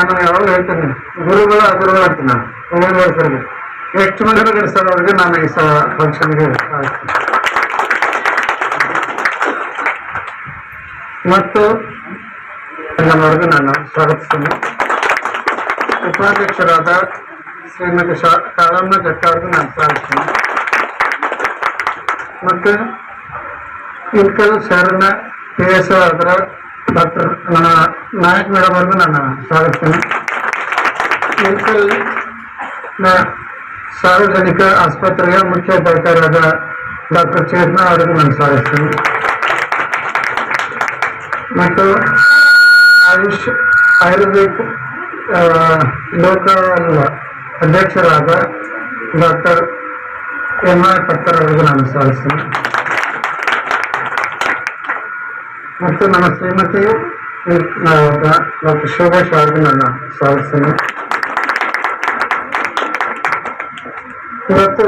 ನಾನು ಯಾವಾಗ ಹೇಳ್ತೇನೆ? ಗುರುಗಳು ಅಗುರುಗಳು ಅಂತ ನಾನು. ಸರಿಗೆ ಎಷ್ಟು ಮಂದಿ ಗಿಡಿಸೋದವ್ರಿಗೆ ನಾನು ಈ ಫಂಕ್ಷನ್ ಫಂಕ್ಷನ್ಗೆ ಮತ್ತು ನಮ್ಮವರೆಗೂ ನಾನು ಸ್ವಾಗತಿಸ್ತೇನೆ. ಉಪಾಧ್ಯಕ್ಷರಾದ ಶ್ರೀಮತಿ ಶಾ ಕಾಳಮ್ಮ ಜಟ್ಟ ಅವ್ರಿಗೆ ನಾನು ಸ್ವಾಗತಿಸ್ತೇನೆ. ಮತ್ತು ಇನ್ಕಲ್ ಶರಣ ಪಿ ಎಸ್ ಅದರ ಡಾಕ್ಟರ್ ನನ್ನ ನಾಯಕ್ ಮೇಡಮ್ ಅವ್ರಿಗೂ ನಾನು ಸ್ವಾಗತಿಸ್ತೇನೆ ಇನ್ಕಲ್ನ ಸಾರ್ವಜನಿಕ ಆಸ್ಪತ್ರೆಯ ಮುಖ್ಯ ಅಧಿಕಾರಿಯಾದ ಡಾಕ್ಟರ್ ಚೇತನಾ ಅವರಿಗೂ ನಾನು ಸ್ವಾಗತಿಸ್ತೇನೆ ಮತ್ತು ಆಯುಷ್ ಆಯುರ್ವೇದ ಆ, ಲೋಕಲ್ ಅಧ್ಯಕ್ಷರಾದ ಡಾಕ್ಟರ್ ಎಂ ಆರ್ ಪತ್ತರ್ ಅವರಿಗೂ ನಾನು ಸ್ವಾಗತಿಸ್ತೇನೆ ಮತ್ತು ನಮ್ಮ ಶ್ರೀಮತಿ ಡಾಕ್ಟರ್ ಶೋಭಾ ಅವ್ರಿಗೂ ನಾನು ಸ್ವಾಗತಿಸ್ತೇನೆ. ಇವತ್ತು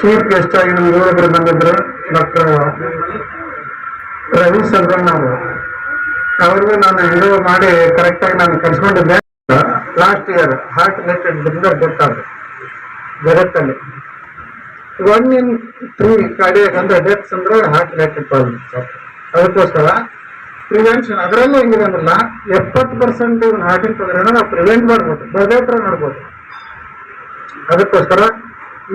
ಚೀಫ್ ಗೆಸ್ಟ್ ಆಗಿ ನಮ್ಮ ಯುವಕರು ಬಂದಿದ್ರು ಡಾಕ್ಟರ್ ರವಿ ಸಂಗಣ್ಣ ಅವರು. ಅವ್ರಿಗೂ ನಾನು ಇದು ಮಾಡಿ ಕರೆಕ್ಟಾಗಿ ನಾನು ಕರ್ಸ್ಕೊಂಡಿದ್ದೆ last year heart related business ಗೊತ್ತಾದ್ರು one in three cardiac ಅಂದ್ರೆ ಡೆತ್ಸ್ ಅಂದ್ರೆ ಹಾರ್ಟ್ ರಿಲೇಟೆಡ್ ಪ್ರಾಬ್ಲಮ್ ಅದಕ್ಕೋಸ್ಕರ ಪ್ರಿವೆನ್ಷನ್ ಅದರಲ್ಲೂ ಹೆಂಗಿದೆ ಅಂದ್ರಲ್ಲ, ಎಪ್ಪತ್ತು ಪರ್ಸೆಂಟ್ ಹಾರ್ಟಿನ ತೊಂದರೆನ ನಾವು ಪ್ರಿವೆಂಟ್ ಮಾಡ್ಬೋದು, ಬರದೇ ಹತ್ರ ನೋಡ್ಬೋದು. ಅದಕ್ಕೋಸ್ಕರ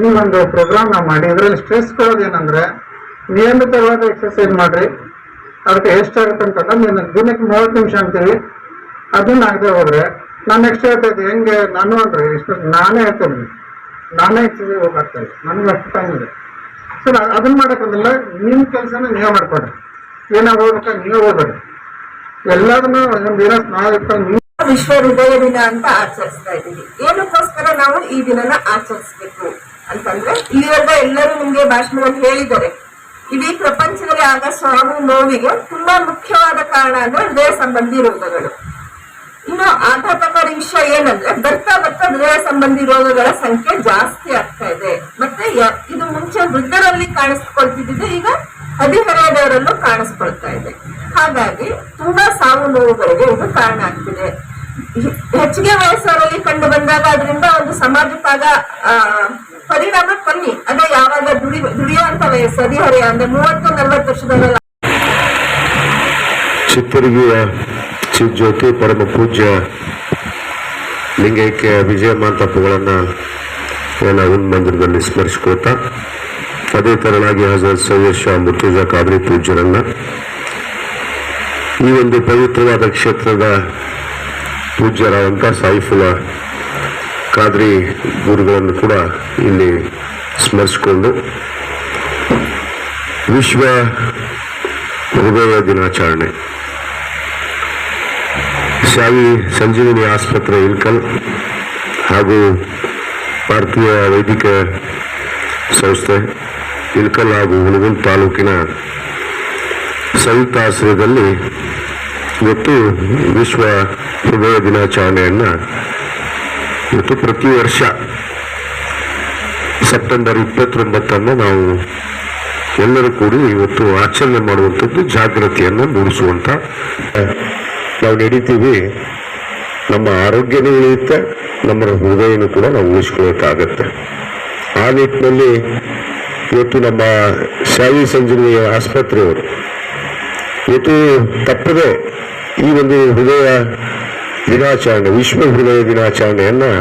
ಈ ಒಂದು ಪ್ರೋಗ್ರಾಮ್ ನಾವು ಮಾಡಿ, ಇದರಲ್ಲಿ ಸ್ಟ್ರೆಸ್ ಕೊಡೋದು ಏನಂದ್ರೆ ನಿಯಮಿತವಾದ ಎಕ್ಸರ್ಸೈಸ್ ಮಾಡ್ರಿ, ಅದಕ್ಕೆ ಎಷ್ಟಾಗುತ್ತೆ ಅಂತಂದ್ರೆ ನೀನು ದಿನಕ್ಕೆ ಮೂವತ್ತು ನಿಮಿಷ ಅಂತೀವಿ, ಅದನ್ನ ಆಗದೆ ಹೋದ್ರೆ ನಾನು ನೆಕ್ಸ್ಟ್ ಹೇಳ್ತಾ ಇದ್ದೆ, ಹೆಂಗೆ ನಾನು ಅಂದ್ರೆ ಇಷ್ಟು ನಾನೇ ಹೇಳ್ತೇನೆ ನಾನೇ ಹೆಚ್ಚಿಗೆ ಹೋಗ್ತಾ ಇಲ್ಲ. ನನಗೆ ಅಷ್ಟು ಟೈಮ್ ಇದೆ ಸರ್ ಅದನ್ನ ಮಾಡಕ್ಕಂದಿಲ್ಲ ನಿಮ್ಮ ಕೆಲಸನ ನೀವೇ ಮಾಡ್ಕೊಡ್ರಿ ಏನಾಗ ಹೋಗ್ಬೇಕಾ ನೀವೇ ಹೋಗ್ಬೇಡಿ ಎಲ್ಲದನ್ನು ಒಂದು ದಿನ ನಾವು ನೀವು ವಿಶ್ವ ಹೃದಯ ದಿನ ಅಂತ ಆಚರಿಸ್ತಾ ಇದ್ದೀವಿ. ಏನಕ್ಕೋಸ್ಕರ ನಾವು ಈ ದಿನನ ಆಚರಿಸ್ಬೇಕು ಅಂತಂದ್ರೆ, ಇಲ್ಲಿವರೆಗೆ ಎಲ್ಲರೂ ನಿಮ್ಗೆ ಭಾಷಣದಲ್ಲಿ ಹೇಳಿದ್ದಾರೆ. ಇಡೀ ಪ್ರಪಂಚದಲ್ಲಿ ಆಗ ಸಾವು ನೋವಿಗೆ ತುಂಬಾ ಮುಖ್ಯವಾದ ಕಾರಣ ಅಂದ್ರೆ ಹೃದಯ ಸಂಬಂಧಿ ರೋಗಗಳು. ಇನ್ನು ಆಘಾತಕಾರಿ ವಿಷಯ ಏನಂದ್ರೆ, ಬರ್ತಾ ಬರ್ತಾ ಹೃದಯ ಸಂಬಂಧಿ ರೋಗಗಳ ಸಂಖ್ಯೆ ಜಾಸ್ತಿ ಆಗ್ತಾ ಇದೆ. ಮತ್ತೆ ಇದು ಮುಂಚೆ ವೃದ್ಧರಲ್ಲಿ ಕಾಣಿಸ್ಕೊಳ್ತಿದ್ದು ಈಗ ಹದಿಹರೆಯದವರಲ್ಲೂ ಕಾಣಿಸ್ಕೊಳ್ತಾ ಇದೆ. ಹಾಗಾಗಿ ತುಂಬಾ ಸಾವು ನೋವುಗಳಿಗೆ ಇದು ಕಾರಣ ಆಗ್ತಿದೆ. ಹೆಚ್ಚಿಗೆ ವಯಸ್ಸರಲ್ಲಿ ಕಂಡು ಬಂದಾಗ ಅದರಿಂದ ಒಂದು ಸಮಾಜಕ್ಕಾಗ ಪರಿಣಾಮ ಕಮ್ಮಿ. ಅದೇ ಯಾವಾಗ ದುಡಿ, ದುಡಿಯುವಂತ ವಯಸ್ಸು, ಹದಿಹರೆಯ ಅಂದ್ರೆ ಮೂವತ್ತು ನಲ್ವತ್ತು ವರ್ಷದವರೆಲ್ಲ. ಜ್ಯೋತಿ ಪರಮ ಪೂಜ್ಯ ಲಿಂಗೈಕ್ಯ ವಿಜಯ ಮಾಂತಪ್ಪುಗಳನ್ನು ಒಂದು ಮಂದಿರದಲ್ಲಿ ಸ್ಮರಿಸ್ಕೋತಾ ಅದೇ ತರನಾಗಿ ಹಜರತ್ ಸೈಯದ್ ಶಾ ಮುರ್ತುಜಾ ಕಾದ್ರಿ ಪೂಜ್ಯರನ್ನ ಈ ಒಂದು ಪವಿತ್ರವಾದ ಕ್ಷೇತ್ರದ ಪೂಜ್ಯರಾದಂಥ ಸಾಯಿಫುಲ ಕಾದ್ರಿ ಗುರುಗಳನ್ನು ಕೂಡ ಇಲ್ಲಿ ಸ್ಮರಿಸಿಕೊಂಡು ವಿಶ್ವ ಹೃದಯ ದಿನಾಚರಣೆ. ಶಾವಿ ಸಂಜೀವಿನಿ ಆಸ್ಪತ್ರೆ ಇಲ್ಕಲ್ ಹಾಗೂ ಭಾರತೀಯ ವೈದ್ಯಕೀಯ ಸಂಸ್ಥೆ ಇಲ್ಕಲ್ ಹಾಗೂ ಹುಣಗುಂದ್ ತಾಲೂಕಿನ ಸಂಯುಕ್ತ ಆಶ್ರಯದಲ್ಲಿ ಇವತ್ತು ವಿಶ್ವ ಹೃದಯ ದಿನಾಚರಣೆಯನ್ನು ಇವತ್ತು ಪ್ರತಿ ವರ್ಷ ಸೆಪ್ಟೆಂಬರ್ ಇಪ್ಪತ್ತೊಂಬತ್ತನ್ನು ನಾವು ಎಲ್ಲರೂ ಕೂಡಿ ಇವತ್ತು ಆಚರಣೆ ಮಾಡುವಂಥದ್ದು ಜಾಗೃತಿಯನ್ನು ಮೂಡಿಸುವಂತ ನಾವು ನಡೀತೀವಿ, ನಮ್ಮ ಆರೋಗ್ಯನೂ ಉಳಿಯುತ್ತೆ, ನಮ್ಮ ಹೃದಯನೂ ಕೂಡ ನಾವು ಉಳಿಸ್ಕೊಳ್ಳೋಕ್ಕಾಗತ್ತೆ ಆ ನಿಟ್ಟಿನಲ್ಲಿ ಇವತ್ತು ನಮ್ಮ ಶಾವಿ ಸಂಜೀವಿನಿ ಆಸ್ಪತ್ರೆಯವರು ಇವತ್ತು ತಪ್ಪದೆ ಈ ಒಂದು ಹೃದಯ ದಿನಾಚರಣೆ, ವಿಶ್ವ ಹೃದಯ ದಿನಾಚರಣೆಯನ್ನು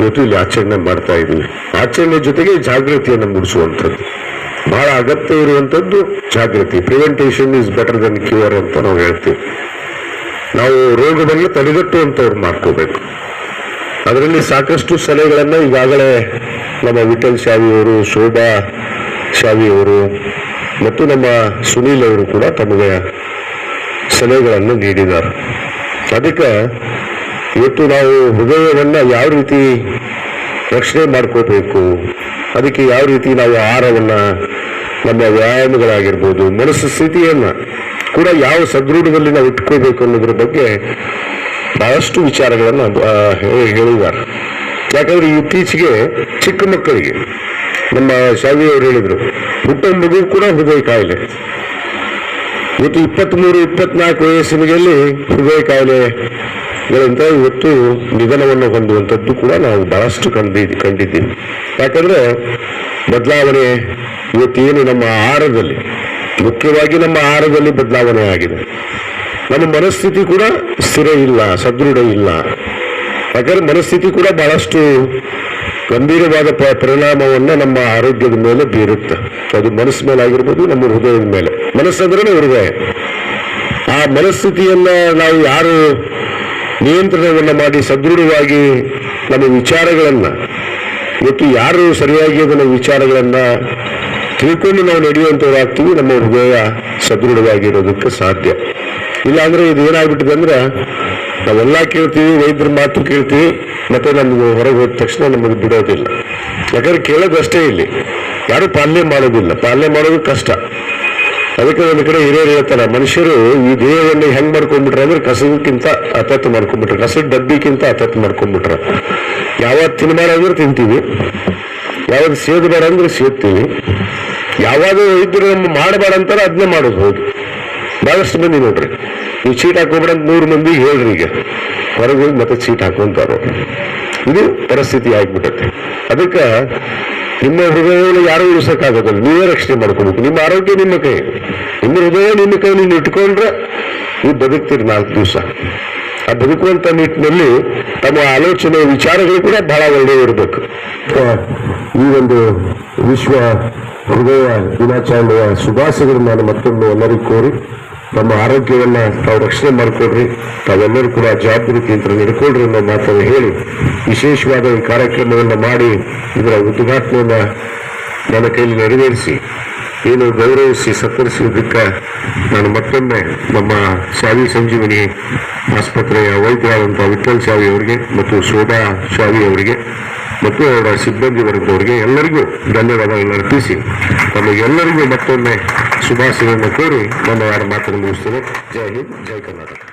ಇವತ್ತು ಇಲ್ಲಿ ಆಚರಣೆ ಮಾಡ್ತಾ ಇದ್ದೀವಿ ಆಚರಣೆ ಜೊತೆಗೆ ಜಾಗೃತಿಯನ್ನು ಮೂಡಿಸುವಂಥದ್ದು. ಬಹಳ ಅಗತ್ಯ ಇರುವಂಥದ್ದು ಜಾಗೃತಿ. Preventation is better than cure ಅಂತ ನಾವು ಹೇಳ್ತೀವಿ. ನಾವು ರೋಗವನ್ನು ತಡೆಗಟ್ಟುವಂಥವ್ರು ಮಾಡ್ಕೋಬೇಕು. ಅದರಲ್ಲಿ ಸಾಕಷ್ಟು ಸಲಹೆಗಳನ್ನು ಈಗಾಗಲೇ ನಮ್ಮ ವಿಠಲ್ ಶಾವಿಯವರು ಶೋಭಾ ಶಾವಿಯವರು ಮತ್ತು ನಮ್ಮ ಸುನೀಲ್ ಅವರು ಕೂಡ ತಮಗೆ ಸಲಹೆಗಳನ್ನು ನೀಡಿದ್ದಾರೆ. ಅದಕ್ಕೆ ಇವತ್ತು ನಾವು ಹೃದಯವನ್ನು ಯಾವ ರೀತಿ ರಕ್ಷಣೆ ಮಾಡ್ಕೋಬೇಕು, ಅದಕ್ಕೆ ಯಾವ ರೀತಿ ನಾವು ಆಹಾರವನ್ನು, ನಮ್ಮ ವ್ಯಾಯಾಮಗಳಾಗಿರ್ಬೋದು, ಮನಸ್ಸು ಸ್ಥಿತಿಯನ್ನು ಕೂಡ ಯಾವ ಸದೃಢದಲ್ಲಿ ನಾವು ಇಟ್ಕೋಬೇಕು ಅನ್ನೋದ್ರ ಬಗ್ಗೆ ಬಹಳಷ್ಟು ವಿಚಾರಗಳನ್ನು ಹೇಳಿದ್ದಾರೆ. ಯಾಕಂದ್ರೆ ಇತ್ತೀಚೆಗೆ ಚಿಕ್ಕ ಮಕ್ಕಳಿಗೆ, ನಮ್ಮ ಶಾವಿಯವರು ಹೇಳಿದರು ಹುಟ್ಟ ಮಗು ಕೂಡ ಹೃದಯ ಕಾಯಿಲೆ. ಇವತ್ತು ಇಪ್ಪತ್ತ್ಮೂರು ಇಪ್ಪತ್ನಾಲ್ಕು ವಯಸ್ಸಿನಲ್ಲಿ ಹೃದಯ ಕಾಯಿಲೆಗಳಿಂದ ಇವತ್ತು ನಿಧನವನ್ನು ಹೊಂದುವಂಥದ್ದು ಕೂಡ ನಾವು ಬಹಳಷ್ಟು ಕಂಡಿ, ಕಂಡಿದ್ದೀವಿ. ಯಾಕಂದ್ರೆ ಬದಲಾವಣೆ ಇವತ್ತೇನು ನಮ್ಮ ಆಹಾರದಲ್ಲಿ ಮುಖ್ಯವಾಗಿ ನಮ್ಮ ಆಹಾರದಲ್ಲಿ ಬದಲಾವಣೆ ಆಗಿದೆ. ನಮ್ಮ ಮನಸ್ಥಿತಿ ಕೂಡ ಸ್ಥಿರ ಇಲ್ಲ, ಸದೃಢ ಇಲ್ಲ. ಯಾಕಂದ್ರೆ ಮನಸ್ಥಿತಿ ಕೂಡ ಬಹಳಷ್ಟು ಗಂಭೀರವಾದ ಪರಿಣಾಮವನ್ನು ನಮ್ಮ ಆರೋಗ್ಯದ ಮೇಲೆ ಬೀರುತ್ತೆ. ಅದು ಮನಸ್ಸು ಮೇಲೆ ಆಗಿರ್ಬೋದು, ನಮ್ಮ ಹೃದಯದ ಮೇಲೆ. ಮನಸ್ಸಂದ್ರೆ ಹೃದಯ. ಆ ಮನಸ್ಥಿತಿಯನ್ನ ನಾವು ಯಾರು ನಿಯಂತ್ರಣವನ್ನು ಮಾಡಿ, ಸದೃಢವಾಗಿ ನಮ್ಮ ವಿಚಾರಗಳನ್ನು ಮತ್ತು ಯಾರು ಸರಿಯಾಗಿ ಅದನ್ನ ವಿಚಾರಗಳನ್ನ ತಿಳ್ಕೊಂಡು ನಾವು ನಡೆಯುವಂಥವ್ರಾಗ್ತೀವಿ ನಮ್ಮ ಹೃದಯ ಸದೃಢವಾಗಿರೋದಕ್ಕೆ ಸಾಧ್ಯ. ಇಲ್ಲಾಂದ್ರೆ ಇದು ಏನಾಗ್ಬಿಟ್ಟಿದೆ ಅಂದ್ರೆ ನಾವೆಲ್ಲ ಕೇಳ್ತೀವಿ, ವೈದ್ಯರ ಮಾತು ಕೇಳ್ತೀವಿ, ಮತ್ತೆ ನಮ್ಗೆ ಹೊರಗೆ ಹೋದ ತಕ್ಷಣ ನಮಗೆ ಬಿಡೋದಿಲ್ಲ. ಯಾಕಂದ್ರೆ ಕೇಳೋದಷ್ಟೇ ಇಲ್ಲಿ. ಯಾರು ಪಾಲನೆ ಮಾಡೋದಿಲ್ಲ. ಪಾಲನೆ ಮಾಡೋದು ಕಷ್ಟ. ಅದಕ್ಕೆ ಒಂದು ಕಡೆ ಹಿರಿಯರು ಹೇಳ್ತಾರೆ, ಮನುಷ್ಯರು ಈ ದೇಹವನ್ನು ಹೆಂಗ್ ಮಾಡ್ಕೊಂಡ್ಬಿಟ್ರೆ ಅಂದ್ರೆ ಕಸದಕ್ಕಿಂತ ಅತತ್ ಮಾಡ್ಕೊಂಡ್ಬಿಟ್ರೆ, ಕಸದ ಡಬ್ಬಿಗಿಂತ ಅತತ್ ಮಾಡ್ಕೊಂಡ್ಬಿಟ್ರೆ. ಯಾವ ತಿನ್ಮಾರ ಅಂದ್ರೆ ತಿಂತೀವಿ. ಯಾವ್ದು ಸೇದಬೇಡ ಅಂದ್ರೆ ಸೇದ್ತೀವಿ ಯಾವಾಗ ಇದ್ರು ನಮ್ಮ ಮಾಡಬೇಡ ಅಂತಾರೆ ಅದನ್ನೇ ಮಾಡೋದು ಹೌದು. ಬಹಳಷ್ಟು ಮಂದಿ ನೋಡ್ರಿ. ನೀವು ಚೀಟ್ ಹಾಕೋಬೇಡ ಅಂತ ನೂರು ಮಂದಿ ಹೇಳ್ರಿ ಈಗ. ಹೊರಗೆ ಹೋಗಿ ಮತ್ತೆ ಚೀಟ್ ಹಾಕೊಂತಾರ ಇದು ಪರಿಸ್ಥಿತಿ ಆಗ್ಬಿಟ್ಟೈತೆ. ಅದಕ್ಕೆ ನಿಮ್ಮ ಹೃದಯವನ್ನು ಯಾರೂ ಉಳಿಸೋಕ್ಕಾಗೋದಿಲ್ಲ ನೀವೇ ರಕ್ಷಣೆ ಮಾಡ್ಕೊಬೇಕು. ನಿಮ್ಮ ಆರೋಗ್ಯ ನಿಮ್ಮ ಕೈ. ನಿಮ್ಮ ಹೃದಯ ನಿಮ್ಮ ಕೈ ನೀನು ಇಟ್ಕೊಂಡ್ರೆ ನೀವು ಬದುಕ್ತೀರಿ ನಾಲ್ಕು ದಿವಸ. ಆ ಬದುಕುವಂತ ನಿಟ್ಟಿನಲ್ಲಿ ತಮ್ಮ ಆಲೋಚನೆ ವಿಚಾರಗಳು ಕೂಡ ಬಹಳ ಒಳ್ಳೆಯ ಇರಬೇಕು ಈ ಒಂದು ವಿಶ್ವ ಹೃದಯ ದಿನಾಚರಣೆಯ ಶುಭಾಶಯಗಳನ್ನು ನಾನು ಮತ್ತೊಂದು ಎಲ್ಲರಿಗೂ ಕೋರಿ, ನಮ್ಮ ಆರೋಗ್ಯವನ್ನ ತಾವು ರಕ್ಷಣೆ ಮಾಡಿಕೊಡ್ರಿ, ತಾವೆಲ್ಲರೂ ಕೂಡ ಜವಾಬ್ದಾರಿಯಿಂದ ನಡ್ಕೊಳ್ರಿ ಅನ್ನೋ ಮಾತನ್ನು ಹೇಳಿ, ವಿಶೇಷವಾದ ಈ ಕಾರ್ಯಕ್ರಮವನ್ನು ಮಾಡಿ ಇದರ ಉದ್ಘಾಟನೆಯನ್ನ ನನ್ನ ಕೈಯಲ್ಲಿ ನೆರವೇರಿಸಿ. ಏನು ಗೌರವಿಸಿ ಸತ್ಕರಿಸುವುದಕ್ಕೆ ನಾನು ಮತ್ತೊಮ್ಮೆ ನಮ್ಮ ಶಾವಿ ಸಂಜೀವನಿ ಆಸ್ಪತ್ರೆಯ ವೈದ್ಯರಾದಂತಹ ವಿಠಲ್ ಶಾವಿ ಅವರಿಗೆ ಮತ್ತು ಶೋಭಾ ಶಾವಿ ಅವರಿಗೆ ಮತ್ತು ಅವರ ಸಿಬ್ಬಂದಿ ವರ್ಗದವರಿಗೆ ಎಲ್ಲರಿಗೂ ಧನ್ಯವಾದಗಳನ್ನು ಅರ್ಪಿಸಿ ನಮಗೆಲ್ಲರಿಗೂ ಮತ್ತೊಮ್ಮೆ ಶುಭಾಶಯವನ್ನು ಕೋರಿ ನನ್ನ ಯಾರ ಮಾತನ್ನು ಮುಗಿಸ್ತೇನೆ. ಜೈ ಹಿಂದ್, ಜೈ ಕರ್ನಾಟಕ.